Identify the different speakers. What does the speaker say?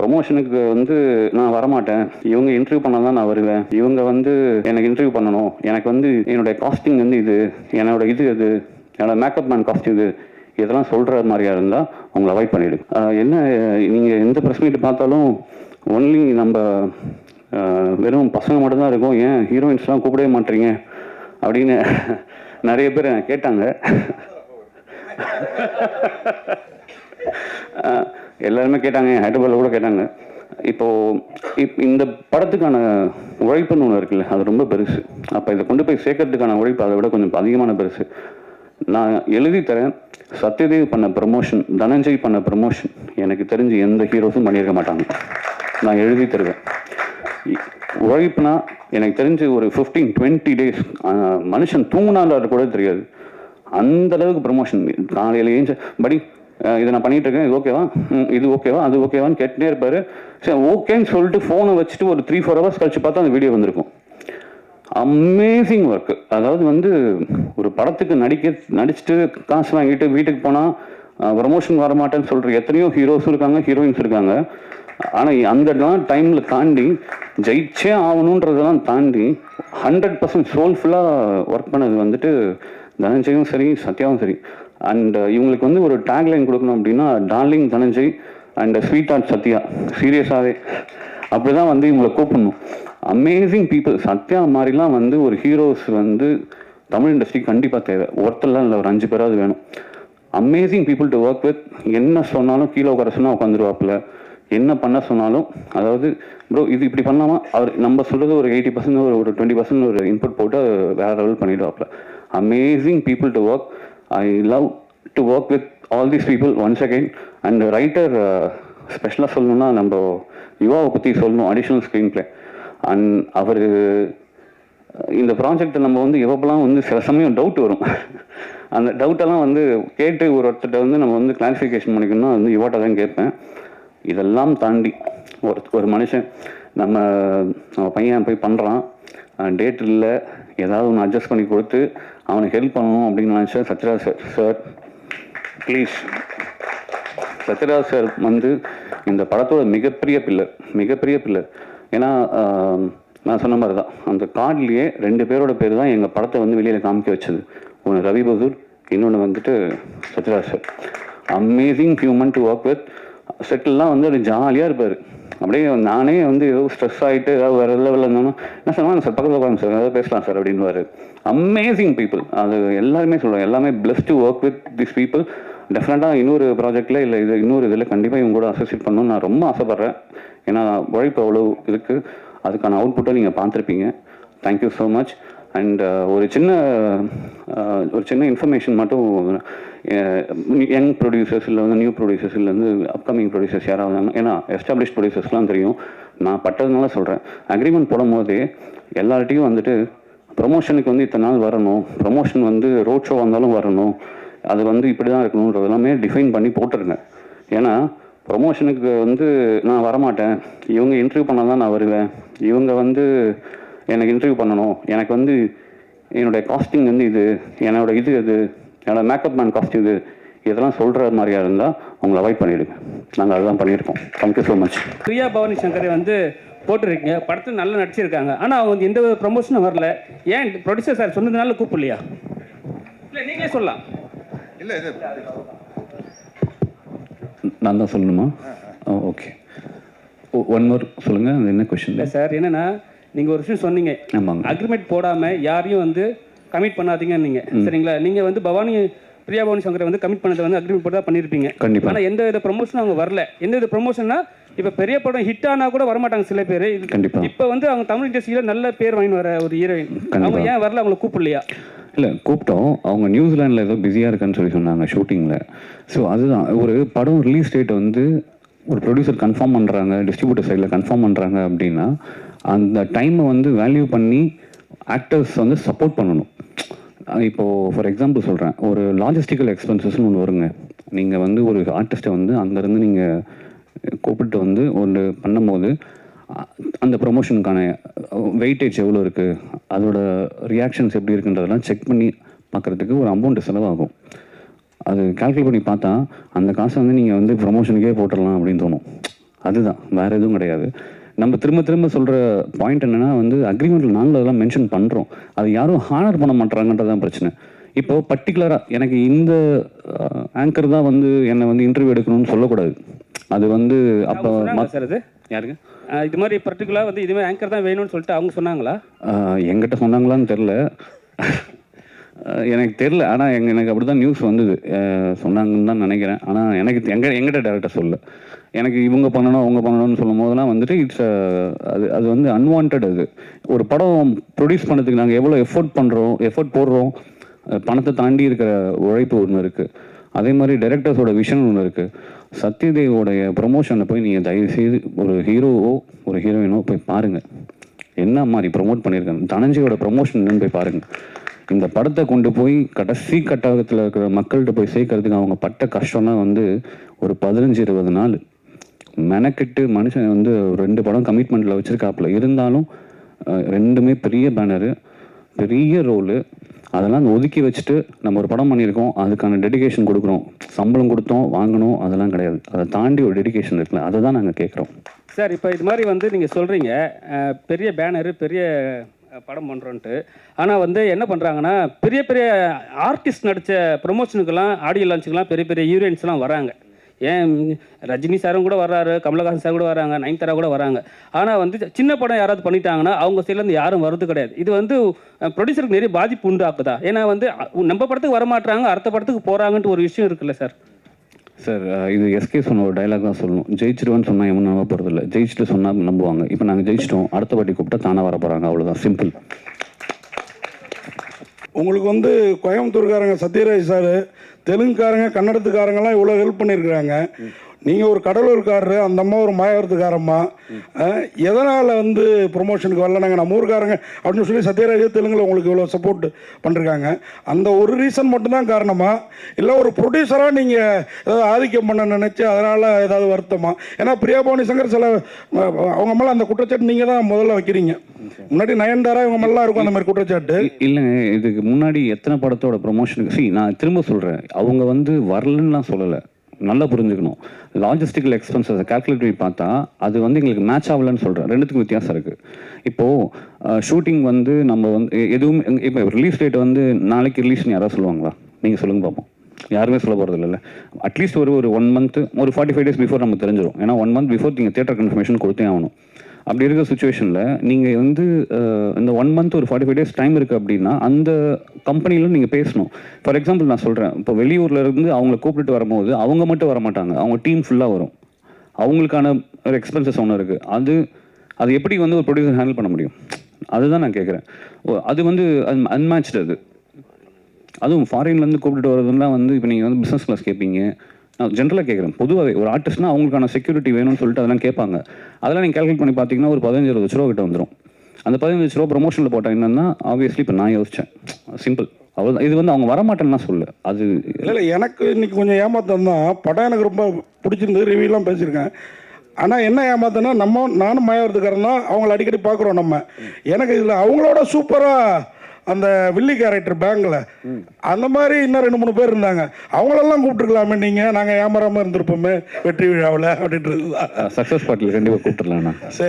Speaker 1: ப்ரொமோஷனுக்கு வந்து நான் வரமாட்டேன். இவங்க இன்டர்வியூ பண்ணால் தான் நான் வருவேன். இவங்க வந்து எனக்கு இன்டர்வியூ பண்ணணும். எனக்கு வந்து என்னுடைய காஸ்டிங் வந்து இது என்னோட இது இது என்னோட மேக்கப் மேன் காஸ்ட் இது இதெல்லாம் சொல்கிற மாதிரியா இருந்தால் உங்களை அவாய்ட் பண்ணிவிடுங்க என்ன நீங்கள் எந்த ப்ரெஸ் மீட் பார்த்தாலும் ஒன்லி நம்ம வெறும் பசங்க மட்டும்தான் இருக்கும். ஏன் ஹீரோயின்ஸ்லாம் கூப்பிடவே மாட்டீங்க? அப்படின்னு நிறைய பேர் கேட்டாங்க. எல்லாருமே கேட்டாங்க ஹைதராபாத்தில் கூட கேட்டாங்க. இப்போது இப் இந்த படத்துக்கான உழைப்புன்னு ஒன்று இருக்குல்ல அது ரொம்ப பெருசு. அப்போ இதை கொண்டு போய் சேர்க்கறதுக்கான உழைப்பு அதை விட கொஞ்சம் அதிகமான பெருசு. நான் எழுதி தரேன் சத்யதேவ் பண்ண ப்ரமோஷன் தனஞ்சய் பண்ண ப்ரமோஷன் எனக்கு தெரிஞ்சு எந்த ஹீரோஸும் பண்ணியிருக்க மாட்டாங்க. நான் எழுதி தருவேன். உழைப்புனா எனக்கு தெரிஞ்சு ஒரு ஃபிஃப்டீன் டுவெண்ட்டி டேஸ் மனுஷன் தூங்கினாலும் கூட தெரியாது. அந்த அளவுக்கு ப்ரமோஷன் காலையில் ஏஞ்ச படி இதை நான் பண்ணிட்டு இருக்கேன் இது ஓகேவா? இது ஓகேவா? அது ஓகேவான்னு கேட்டுட்டே இருப்பாரு. சரி ஓகேன்னு சொல்லிட்டு ஃபோனை வச்சுட்டு ஒரு த்ரீ ஃபோர் ஹவர்ஸ் கழிச்சு பார்த்தா அந்த வீடியோ வந்திருக்கும். அமேசிங் ஒர்க் அதாவது வந்து ஒரு படத்துக்கு நடிக்க நடிச்சுட்டு காசு வாங்கிட்டு வீட்டுக்கு போனால் ப்ரமோஷன் வரமாட்டேன்னு சொல்கிற எத்தனையோ ஹீரோஸும் இருக்காங்க ஹீரோயின்ஸ் இருக்காங்க. ஆனால் அந்த டைமில் தாண்டி ஜெயிச்சே ஆகணுன்றதெல்லாம் தாண்டி ஹண்ட்ரட் பர்சன்ட் சோல்ஃபுல்லாக ஒர்க் பண்ணது வந்துட்டு தனஞ்சயும் சரி சத்யாவும் சரி. அண்ட் uh, இவங்களுக்கு வந்து ஒரு டேக்லைன் கொடுக்கணும் அப்படின்னா darling Dhananjay and sweet art Sathya. சீரியஸாகவே அப்படி தான் வந்து இவங்களை கூப்பிடணும். அமேசிங் பீப்புள் சத்யா மாதிரிலாம் வந்து ஒரு ஹீரோஸ் வந்து தமிழ் இண்டஸ்ட்ரி கண்டிப்பாக தேவை. ஒருத்தர்லாம் இல்லை. ஒரு அஞ்சு பேராவது வேணும். Amazing people to work with என்ன சொன்னாலும் கீழே உட்கார சொன்னால் உட்காந்துருவாப்புல என்ன பண்ண சொன்னாலும் அதாவது ப்ரோ இது இப்படி பண்ணலாமா? அவர் நம்ம சொல்கிறது ஒரு எயிட்டி பர்சன்ட் ஒரு ஒரு டுவெண்ட்டி பர்சன்ட் ஒரு இன்புட் போட்டு வேற level பண்ணிடுவாப்புல. Amazing people to work I love to work with all these people once again and writer ஸ்பெஷலாக சொல்லணும்னா நம்ம யுவாவை பற்றி சொல்லணும் அடிஷ்னல் ஸ்க்ரீன் பிளே அண்ட் அவர் இந்த ப்ராஜெக்ட்டை நம்ம வந்து எவ்வளோலாம் வந்து சில சமயம் டவுட் வரும். அந்த டவுட்டெல்லாம் வந்து கேட்டு ஒரு ஒருத்தர்கிட்ட வந்து நம்ம வந்து கிளாரிஃபிகேஷன் பண்ணிக்கணும்னா வந்து யுவாட்ட தான் கேட்பேன். இதெல்லாம் தாண்டி ஒரு ஒரு மனுஷன் நம்ம நம்ம பையன் போய் பண்ணுறான் டேட் இல்லை. ஏதாவது ஒன்று அட்ஜஸ்ட் பண்ணி கொடுத்து அவனுக்கு ஹெல்ப் பண்ணணும் அப்படின்னு நினச்சேன். Sathyaraj sir sir please Sathyaraj sir வந்து இந்த படத்தோட மிகப்பெரிய பில்லர் மிகப்பெரிய பில்லர் ஏன்னா நான் சொன்ன மாதிரி தான் அந்த கார்ட்லேயே ரெண்டு பேரோட பேர் தான் எங்கள் படத்தை வந்து வெளியில் காமிக்க வச்சது. ஒன்று ரவி பகதூர் இன்னொன்று வந்துட்டு Sathyaraj sir amazing human to work with செட்டில்லாம் வந்து அது ஜாலியாக இருப்பார். அப்படியே நானே வந்து ஏதோ ஸ்ட்ரெஸ் ஆகிட்டு ஏதாவது வேறு லெவலில் இருந்தாலும் என்ன சார் சார் பக்கத்தில் உட்காந்து சார் ஏதாவது பேசலாம் சார் அப்படின்னு அமேசிங் பீப்புள் அது எல்லாருமே சொல்லுவாங்க. எல்லாமே plus to work with this people டெஃபினட்டாக இன்னொரு ப்ராஜெக்டில் இல்லை இது இன்னொரு இதில் கண்டிப்பாக இவங்க கூட அசோசியேட் பண்ணணும்னு நான் ரொம்ப ஆசைப்பட்றேன். ஏன்னா உழைப்பு அவ்வளோ இருக்குது அதுக்கான அவுட்புட்டை நீங்கள் பார்த்துருப்பீங்க. Thank you so much and uh, ஒரு சின்ன uh, ஒரு சின்ன இன்ஃபர்மேஷன் மட்டும் யங் ப்ரொடியூசர்ஸ் இல்லை வந்து நியூ ப்ரொடியூசர்ஸ் இல்லை வந்து அப்கமிங் ப்ரொடியூசர்ஸ் யாராவது ஏன்னா எஸ்டாப்ளிஷ் ப்ரொடியூசர்ஸ்லாம் தெரியும். நான் பட்டதுனால சொல்கிறேன் அக்ரிமெண்ட் போடும்போது எல்லார்ட்டையும் வந்துட்டு ப்ரொமோஷனுக்கு வந்து இத்தனை நாள் வரணும். ப்ரொமோஷன் வந்து ரோட் ஷோ வந்தாலும் வரணும். அது வந்து இப்படி தான் இருக்கணுன்றது எல்லாமே டிஃபைன் பண்ணி போட்டுருங்க. ஏன்னா ப்ரொமோஷனுக்கு வந்து நான் வரமாட்டேன். இவங்க இன்டர்வியூ பண்ணால் தான் நான் வருவேன். இவங்க வந்து எனக்கு இன்டர்வியூ பண்ணணும். எனக்கு வந்து என்னுடைய காஸ்டிங் வந்து இது என்னோட இது இது என்னோட மேக்கப் மேன் காஸ்ட் இது இதெல்லாம் சொல்கிற மாதிரியா இருந்தால் அவங்கள அவாய்ட் பண்ணிவிடுங்க நாங்கள் அதுதான் பண்ணியிருக்கோம். Thank you so much
Speaker 2: Priya Bhavani சங்கரை வந்து போட்டிருக்கீங்க. படத்தில் நல்லா நடிச்சிருக்காங்க. ஆனால் அவங்க வந்து எந்த ப்ரொமோஷனும் வரல. ஏன் ப்ரொடியூசர் சார் சொன்னதுனால கூப்பிடலையா? இல்லை நீங்களே சொல்லலாம்.
Speaker 3: இல்லை இது
Speaker 1: நான் தான் சொல்லணுமா? ஓகே ஒன் மோர் சொல்லுங்கள் அது என்ன கொஷின்
Speaker 2: இல்லை சார் என்னன்னா நீங்கள் ஒரு விஷயம் சொன்னீங்க.
Speaker 1: ஆமாங்க.
Speaker 2: அக்ரிமெண்ட் போடாமல் யாரையும் வந்து கமிட் பண்ணாதீங்க நீங்க சரிங்களா? நீங்கள் வந்து பவானி பிரியா பவானி சங்கரை வந்து கமிட் பண்ணதை வந்து அக்ரிமெண்ட் போட்டு தான் பண்ணியிருப்பீங்க
Speaker 1: கண்டிப்பா.
Speaker 2: ஆனால் எந்த வித ப்ரொமோஷனும் அவங்க வரல. எந்த வித ப்ரொமோஷன்னா இப்போ பெரிய படம் ஹிட் ஆனா கூட வரமாட்டாங்க சில பேர்.
Speaker 1: கண்டிப்பா.
Speaker 2: இப்போ வந்து அவங்க தமிழ் இண்டஸ்ட்ரியில் நல்ல பேர் வாங்கி வர ஒரு ஹீரோயின் அவங்க ஏன் வரல? அவங்கள கூப்பிடலையா?
Speaker 1: இல்லை கூப்பிட்டோம். அவங்க நியூசிலாண்டில் ஏதோ பிஸியாக இருக்கான்னு சொல்லி சொன்னாங்க ஷூட்டிங்கில் ஸோ அதுதான். ஒரு படம் ரிலீஸ் டேட் வந்து ஒரு ப்ரொடியூசர் கன்ஃபார்ம் பண்ணுறாங்க டிஸ்ட்ரிபியூட்டர் சைடில் கன்ஃபார்ம் பண்ணுறாங்க அப்படின்னா அந்த டைமை வந்து வேல்யூ பண்ணி ஆக்டர்ஸ் வந்து சப்போர்ட் பண்ணணும். இப்போது ஃபார் எக்ஸாம்பிள் சொல்கிறேன் ஒரு லாஜிஸ்டிக்கல் எக்ஸ்பென்சஸ்னு ஒன்று வருங்க. நீங்கள் வந்து ஒரு ஆர்டிஸ்ட்டை வந்து அங்கேருந்து நீங்கள் கூப்பிட்டு வந்து ஒன்று பண்ணும்போது அந்த ப்ரொமோஷனுக்கான வெயிட்டேஜ் எவ்வளோ இருக்குது அதோட ரியாக்ஷன்ஸ் எப்படி இருக்குன்றதெல்லாம் செக் பண்ணி பார்க்குறதுக்கு ஒரு அமௌண்ட்டு செலவாகும். அது கால்குலேட் பண்ணி பார்த்தா அந்த காசை வந்து நீங்கள் வந்து ப்ரொமோஷனுக்கே போட்டுடலாம் அப்படின்னு தோணும். அதுதான். வேற எதுவும் கிடையாது. நம்ம திரும்ப திரும்ப சொல்கிற பாயிண்ட் என்னன்னா வந்து அக்ரிமெண்ட்டில் நாங்களும் அதெல்லாம் மென்ஷன் பண்ணுறோம் அது யாரும் ஹானர் பண்ண மாட்டாங்கன்றதான் பிரச்சனை. இப்போ பர்டிகுலராக எனக்கு இந்த ஆங்கர் தான் வந்து என்னை வந்து இன்டர்வியூ எடுக்கணும்னு சொல்லக்கூடாது. அது வந்து அப்போ யாருங்க
Speaker 2: இது மாதிரி பர்டிகுலராக வந்து இதுமாதிரி ஆங்கர் தான் வேணும்னு சொல்லிட்டு அவங்க சொன்னாங்களா?
Speaker 1: எங்கிட்ட சொன்னாங்களான்னு தெரில எனக்கு தெரில ஆனால் எங்கள் எனக்கு அப்படி தான் நியூஸ் வந்தது சொன்னாங்கன்னு தான் நினைக்கிறேன். ஆனால் எனக்கு எங்கள் எங்கிட்ட டேரக்டாக சொல்ல எனக்கு இவங்க பண்ணணும் அவங்க பண்ணணும்னு சொல்லும் போதெல்லாம் வந்துட்டு இட்ஸ் அது அது வந்து அன்வான்ட் அது. ஒரு படம் ப்ரொடியூஸ் பண்ணதுக்கு நாங்கள் எவ்வளோ எஃபோர்ட் பண்ணுறோம் எஃபோர்ட் போடுறோம் பணத்தை தாண்டி இருக்கிற உழைப்பு ஒன்று இருக்குது அதே மாதிரி டைரக்டர்ஸோட விஷன் ஒன்று இருக்குது சத்யதேவோடைய ப்ரொமோஷனை போய் நீங்கள் தயவுசெய்து ஒரு ஹீரோவோ ஒரு ஹீரோயினோ போய் பாருங்கள் என்ன மாதிரி ப்ரொமோட் பண்ணியிருக்காங்க? தனஞ்சயோட ப்ரொமோஷன் என்னன்னு போய் பாருங்கள் இந்த படத்தை கொண்டு போய் கடைசி கட்டகத்தில் இருக்கிற மக்கள்கிட்ட போய் சேர்க்கறதுக்கு அவங்க பட்ட கஷ்டம்லாம் வந்து ஒரு பதினஞ்சு இருபது நாள். மெனக்கெட்டு மனுஷன் வந்து ஒரு ரெண்டு படம் கமிட்மெண்ட்டில் வச்சுருக்காப்புல. இருந்தாலும் ரெண்டுமே பெரிய பேனரு பெரிய ரோலு அதெல்லாம் ஒதுக்கி வச்சுட்டு நம்ம ஒரு படம் பண்ணியிருக்கோம். அதுக்கான டெடிகேஷன் கொடுக்குறோம். சம்பளம் கொடுத்தோம் வாங்கணும் அதெல்லாம் கிடையாது. அதை தாண்டி ஒரு டெடிகேஷன் இருக்குல்ல அதை தான் நாங்கள் கேட்குறோம்.
Speaker 2: சார் இப்போ இது மாதிரி வந்து நீங்கள் சொல்கிறீங்க பெரிய பேனரு பெரிய படம் பண்ணுறோன்ட்டு ஆனால் வந்து என்ன பண்ணுறாங்கன்னா பெரிய பெரிய ஆர்டிஸ்ட் நடித்த ப்ரொமோஷனுக்கெல்லாம் ஆடியோ லான்ச்சுக்கெல்லாம் பெரிய பெரிய ஹீரோயின்ஸ்லாம் வராங்க. ஏன் ரஜினி சாரும் கூட வர்றாரு கமலஹாசன் சார் கூட வராங்க நயன்தாரா கூட வராங்க ஆனால் வந்து சின்ன படம் யாராவது பண்ணிட்டாங்கன்னா அவங்க சைட்லேருந்து யாரும் வர்றது கிடையாது. இது வந்து ப்ரொடியூசருக்கு நிறைய பாதிப்பு உண்டாக்குதா? ஏன்னா வந்து நம்ம படத்துக்கு வரமாட்டாங்க அடுத்த படத்துக்கு போகிறாங்கன்ட்டு ஒரு விஷயம் இருக்குல்ல சார்.
Speaker 1: சார் இது எஸ்கே சொன்ன ஒரு டைலாக் தான் சொல்லணும். ஜெயிச்சிருவேன்னு சொன்னால் எவனும் நம்ப போகிறது இல்லை ஜெயிச்சுட்டு சொன்னால் நம்புவாங்க. இப்போ நாங்கள் ஜெயிச்சிட்டோம். அடுத்த வாட்டி கூப்பிட்டா தானே வர போகிறாங்க அவ்வளோதான் சிம்பிள்
Speaker 3: உங்களுக்கு வந்து கோயம்புத்தூர்காரங்க சத்யராஜ் சார் தெலுங்குக்காரங்க கன்னடத்துக்காரங்கெல்லாம் இவ்வளோ ஹெல்ப் பண்ணியிருக்கிறாங்க. நீங்கள் ஒரு கடலூர்காரரு அந்த அம்மா ஒரு மாயவரத்துக்காரம்மா. எதனால் வந்து ப்ரொமோஷனுக்கு வரல நாங்கள் நம்ம ஊருக்காரங்க அப்படின்னு சொல்லி சத்யராஜ் தெலுங்குல உங்களுக்கு இவ்வளோ சப்போர்ட் பண்ணிருக்காங்க அந்த ஒரு ரீசன் மட்டும்தான் காரணமா? இல்லை ஒரு ப்ரொடியூசராக நீங்கள் ஏதாவது ஆதிக்கம் பண்ண நினச்சி அதனால் ஏதாவது வருத்தமா? ஏன்னா பிரியாபவானி சங்கர் சில அவங்க மேலே அந்த குற்றச்சாட்டு நீங்கள் தான் முதல்ல வைக்கிறீங்க. முன்னாடி நயன்தாரா இவங்க மேலாம் இருக்கும் அந்த மாதிரி குற்றச்சாட்டு.
Speaker 1: இல்லைங்க இதுக்கு முன்னாடி எத்தனை படத்தோட ப்ரொமோஷனுக்கு நான் திரும்ப சொல்கிறேன் அவங்க வந்து வரலன்னுலாம் சொல்லலை. நல்லா புரிஞ்சுக்கணும். லாஜிஸ்டிக்கல் எக்ஸ்பென்சஸை கால்குலேட் பண்ணி பார்த்தா அது வந்து எங்களுக்கு மேட்ச் ஆகலன்னு சொல்கிறேன் ரெண்டுத்துக்கும் வித்தியாசம் இருக்குது இப்போது ஷூட்டிங் வந்து நம்ம வந்து எதுவும் இப்போ ரிலீஸ் டேட் வந்து நாளைக்கு ரிலீஸ்னு யாராவது சொல்லுவாங்களா? நீங்கள் சொல்லுங்கள் பார்ப்போம் யாருமே சொல்ல போகிறது இல்லைல்ல. அட்லீஸ்ட் ஒரு ஒரு ஒன் மந்த் ஒரு ஃபார்ட்டி ஃபைவ் டேஸ் பிஃபோர் நம்ம தெரிஞ்சிடும் ஏன்னா ஒன் மந்த் பிஃபோர் நீங்கள் தேட்டர் கன்ஃபர்மேஷன் கொடுத்தே ஆகணும். அப்படி இருக்கிற சுச்சுவேஷனில் நீங்கள் வந்து இந்த ஒன் மந்த் ஒரு ஃபார்ட்டி ஃபைவ் டேஸ் டைம் இருக்குது அப்படின்னா அந்த கம்பெனியில் நீங்கள் பேசணும். ஃபார் எக்ஸாம்பிள் நான் சொல்கிறேன் இப்போ வெளியூரில் இருந்து அவங்கள கூப்பிட்டு வரும்போது அவங்க மட்டும் வர மாட்டாங்க அவங்க டீம் ஃபுல்லாக வரும். அவங்களுக்கான ஒரு எக்ஸ்பென்சஸ் ஒன்று இருக்குது அது அது எப்படி வந்து ஒரு ப்ரொடியூசர் ஹேண்டில் பண்ண முடியும்? அதுதான் நான் கேட்குறேன் அது வந்து அன்மேட்ச்டு அது. அதுவும் ஃபாரின்லேருந்து கூப்பிட்டு வரதுலாம் வந்து இப்போ நீங்கள் வந்து பிஸ்னஸ் கிளாஸ் கேட்பீங்க ஜென்ரலாக கேட்குறேன் பொதுவாகவே ஒரு ஆர்டிஸ்ட்னா அவங்களுக்கான செக்யூரிட்டி வேணும்னு சொல்லிட்டு அதெல்லாம் கேட்பாங்க. அதெல்லாம் நீங்கள் கால்குலேட் பண்ணி பார்த்தீங்கன்னா ஒரு பதினஞ்சு இருபது லட்ச ரூபா கிட்ட வந்துடும் அந்த பதினஞ்சு லட்ச ரூபா ப்ரொமோஷனில் போட்டால் என்னன்னா ஆப்வியஸ்லி இப்போ நான் யோசித்தேன் சிம்பிள் அவ்வளோ இது வந்து அவங்க வரமாட்டேன்னா சொல்லு அது
Speaker 3: இல்லை இல்லை எனக்கு இன்னைக்கு கொஞ்சம் ஏமாத்தம் தான் படம் எனக்கு ரொம்ப பிடிச்சிருந்தது ரிவ்யூலாம் பேசியிருக்கேன். ஆனால் என்ன ஏமாத்தம்னா நம்ம நானும் மயவரத்துக்காரன் தான் அவங்கள அடிக்கடி பார்க்குறோம் நம்ம. எனக்கு இதில் அவங்களோட சூப்பராக அந்த வில்லி கேரக்டர் பேங்கில். அந்த மாதிரி இன்னும் ரெண்டு மூணு பேர் இருந்தாங்க. அவங்களெல்லாம் கூப்பிட்டுருக்கலாமே நீங்கள் நாங்கள் ஏமாறாமல் இருந்திருப்போமே வெற்றி விழாவில் அப்படின்றது
Speaker 1: சக்ஸஸ் பார்ட்டியில் கண்டிப்பாக கூப்பிட்டுருலாம் நான்
Speaker 3: சரி.